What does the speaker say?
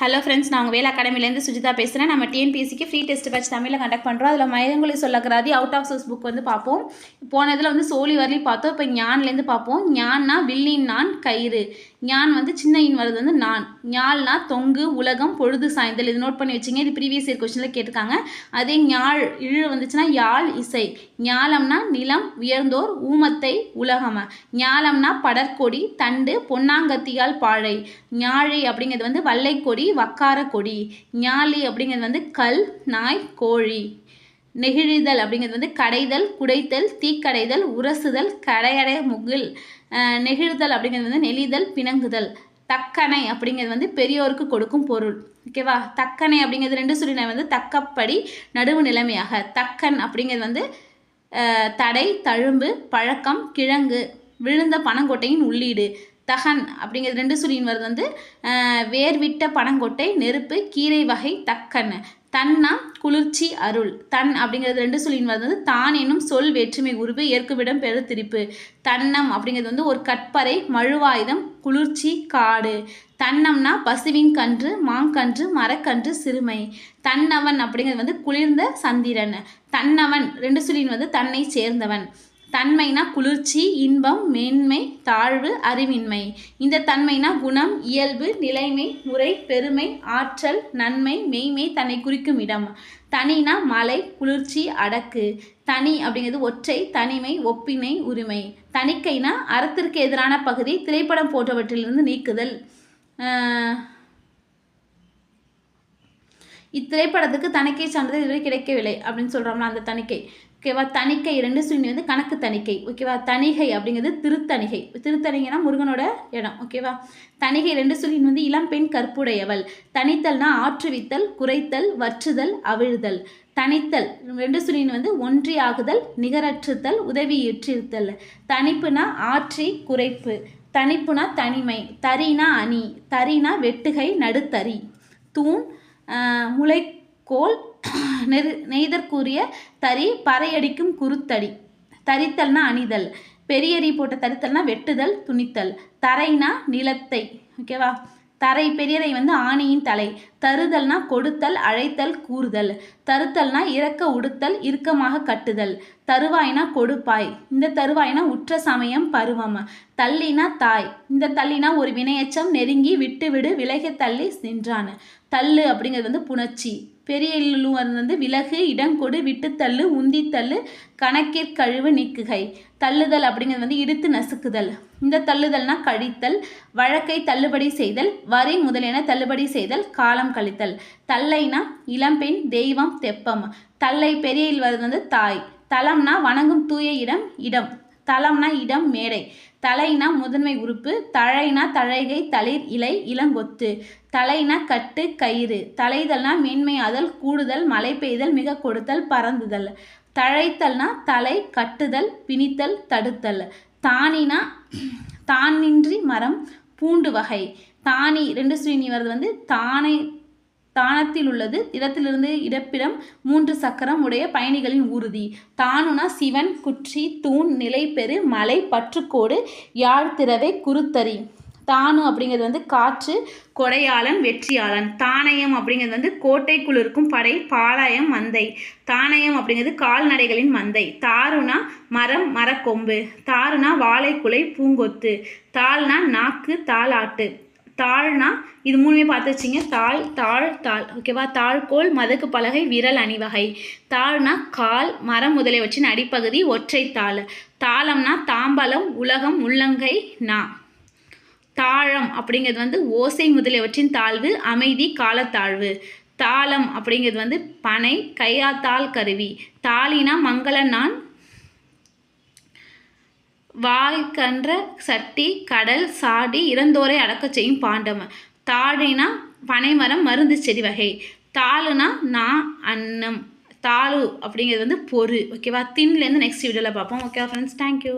Hello friends நான் உங்கள் வேலை அகாடமிலேருந்து சுஜிதா பேசுகிறேன் நம்ம டிஎன்பிஎஸ்சிக்கு ஃப்ரீ டெஸ்ட் பேட்ச் தமிழில் கண்டக்ட் பண்ணுறோம் அதில் மயங்களை சொல்லக்கிறாதி அவுட் ஆஃப் சோர்ஸ் புக் வந்து பார்ப்போம். போன இதில் வந்து சோழி வரலி பார்த்தோம். இப்போ ஞான்லேருந்து பார்ப்போம். ஞான்னா வில்லின் நான் கயிறு. ஞான் வந்து சின்ன இன் வருது வந்து நான். ஞால்னா தொங்கு உலகம் பொழுது சாய்ந்தல். இது நோட் பண்ணி வச்சிங்க. இது ப்ரீவியஸ் இயர் கொஸ்டினில் கேட்டிருக்காங்க. அதே ஞாழ் இழு வந்துச்சுன்னா யாழ் இசை. ஞாலம்னா நிலம் உயர்ந்தோர் ஊமத்தை உலகம. ஞாலம்னா படற்கொடி தண்டு பொன்னாங்கத்தியால் பாழை. ஞாழை அப்படிங்கிறது வந்து வல்லைக்கொடி வக்கார கொடி ஞாலி அப்படிங்கிறது வந்து கல் நாய் கோழி. நெகிழிதல் அப்படிங்கிறது வந்து கடைதல் குடைத்தல் தீக்கடைதல் உரசுதல் கடையடை முகில். நெகிழ்தல் அப்படிங்கிறது வந்து நெளிதல் பிணங்குதல். தக்கணை அப்படிங்கிறது வந்து பெரியோருக்கு கொடுக்கும் பொருள். ஓகேவா தக்கணை அப்படிங்கிறது ரெண்டு சொல்லின வந்து தக்கப்படி நடுவு நிலைமையாக. தக்கன் அப்படிங்கிறது வந்து தடை தழும்பு பழக்கம் கிழங்கு விழுந்த பனங்கொட்டையின் உள்ளீடு. தகன் அப்படிங்கிறது ரெண்டு சொல்லியின் வருது வந்து வேர்விட்ட பனங்கொட்டை நெருப்பு கீரை வகை தக்கன் தன்னா குளிர்ச்சி அருள். தன் அப்படிங்கிறது ரெண்டு சொல்லின் வருது வந்து தான் என்னும் சொல் வேற்றுமை உருவு ஏற்குவிடம் பெருத்திருப்பு தன்னம் அப்படிங்கிறது வந்து ஒரு கற்பறை மழுவாயுதம் குளிர்ச்சி காடு. தன்னம்னா பசுவின் கன்று மாங்கன்று மரக்கன்று சிறுமை. தன்னவன் அப்படிங்கிறது வந்து குளிர்ந்த சந்திரன். தன்னவன் ரெண்டு சொல்லின் வந்து தன்னை சேர்ந்தவன். தன்மைனா குளிர்ச்சி இன்பம் மேன்மை தாழ்வு அறிவின்மை. இந்த தன்மைனா குணம் இயல்பு நிலைமை முறை பெருமை ஆற்றல் நன்மை மெய்மை தன்னை குறிக்கும் இடம். தனினா மலை குளிர்ச்சி அடக்கு. தனி அப்படிங்கிறது ஒற்றை தனிமை ஒப்பினை உரிமை. தணிக்கைனா அறத்திற்கு எதிரான பகுதி திரைப்படம் போன்றவற்றிலிருந்து நீக்குதல். ஆஹ் இத்திரைப்படத்துக்கு தணிக்கை சான்றிதழ் இதுவரை கிடைக்கவில்லை அப்படின்னு சொல்கிறோம்ல அந்த தணிக்கை. ஓகேவா? தணிக்கை ரெண்டு சுழி வந்து கணக்கு தணிக்கை ஓகேவா? தணிகை அப்படிங்கிறது திருத்தணிகை. திருத்தணிகைனா முருகனோட இடம் ஓகேவா? தணிகை ரெண்டு சுழின் வந்து இளம்பெண் கற்புடையவள். தனித்தல்னா ஆற்றுவித்தல் குறைத்தல் வற்றுதல் அவிழ்தல். தனித்தல் ரெண்டு சுனின் வந்து ஒன்றியாகுதல் நிகரற்றுத்தல் உதவியுற்றிருத்தல் தனிப்புனா ஆற்றி குறைப்பு. தனிப்புனா தனிமை. தரினா அணி. தரினா வெட்டுகை நடுத்தறி. தூண் முளைக்கோல் நெரு நெய்தற்குரிய தறி பறையடிக்கும் குருத்தடி. தரித்தல்னா அணிதல். பெரியரி போட்ட தரித்தல்னா வெட்டுதல் துணித்தல். தரைனா நிலத்தை. ஓகேவா தரை பெரியரை வந்து ஆணியின் தலை. தருதல்னா கொடுத்தல் அழைத்தல் கூறுதல். தருத்தல்னா இறக்க உடுத்தல் இறுக்கமாக கட்டுதல். தருவாய்னா கொடுப்பாய். இந்த தருவாய்னா உற்ற சமயம் பருவம். தள்ளினா தாய். இந்த தள்ளினா ஒரு வினையச்சம் நெருங்கி விட்டுவிடு விலக தள்ளி நின்றான். தள்ளு அப்படிங்கிறது வந்து புணர்ச்சி. பெரிய இல்லு வந்து விலகு இடங்கொடு விட்டுத்தள்ளு உந்தித்தள்ளு கணக்கிற்கழிவு நீக்குகை. தள்ளுதல் அப்படிங்கிறது வந்து இடித்து நசுக்குதல். இந்த தள்ளுதல்னா கழித்தல் வழக்கை தள்ளுபடி செய்தல் வரி முதலியன தள்ளுபடி செய்தல் காலம் கழித்தல். தல்லைனா இளம்பெண் தெய்வம் தெப்பம். தல்லை பெரியல் வருது வந்து தாய். தலம்னா வணங்கும் தூய இடம் இடம். தலம்னா இடம் மேடை. தலைனா முதன்மை உறுப்பு தழைனா தழைகை தளிர் இலை இளங்கொத்து. தலைனா கட்டு கயிறு. தலைதல்னா மேன்மையாதல் கூடுதல் மழை பெய்தல் மிக கொடுத்தல் பறந்துதல் தழைத்தல்னா தலை கட்டுதல் பிணித்தல் தடுத்தல். தானினா தானின்றி மரம் பூண்டு வகை. தானி ரெண்டு ஸ்ரீனி வருது வந்து தானை தானத்தில் உள்ளது. இடத்திலிருந்து இடப்பிடம் மூன்று சக்கரம் உடைய பயணிகளின் உறுதி தானுனா சிவன் குற்றி தூண் நிலைப்பெரு மலை பற்றுக்கோடு யாழ் திறவை குருத்தறி. தானு அப்படிங்கிறது வந்து காற்று கொடையாளன் வெற்றியாளன். தானயம் அப்படிங்கிறது வந்து கோட்டைக்குள் இருக்கும் படை பாளையம் மந்தை. தானயம் அப்படிங்கிறது கால்நடைகளின் மந்தை. தாருனா மரம் மரக்கொம்பு. தாருனா வாழைக்குலை பூங்கொத்து. தாள்னா நாக்கு தாளாட்டு. தாழ்னா இது மூணுமே பார்த்து வச்சிங்க. தாள் தாழ் தாள். ஓகேவா தாழ்கோல் மதக்கு பலகை விரல் அணிவகை. தாழ்னா கால் மரம் முதலியவற்றின் அடிப்பகுதி ஒற்றை தாள். தாளம்னா தாம்பலம் உலகம் உள்ளங்கை நா. தாழம் அப்படிங்கிறது வந்து ஓசை முதலியவற்றின் தாழ்வு அமைதி காலத்தாழ்வு. தாளம் அப்படிங்கிறது வந்து பனை கையாத்தாள் கருவி. தாளினா மங்கள நான் வாய்க்கன்ற சட்டி கடல் சாடி இறந்தோரை அடக்கச் செய்யும் பாண்டவன். தாழினா பனைமரம் மருந்து செடி வகை. தாளுனா நான் அன்னம். தாளு அப்படிங்கிறது வந்து பொறு. ஓகேவா தின்லேருந்து நெக்ஸ்ட் வீடியோவில் பார்ப்போம். ஓகேவா ஃப்ரெண்ட்ஸ் தேங்க்யூ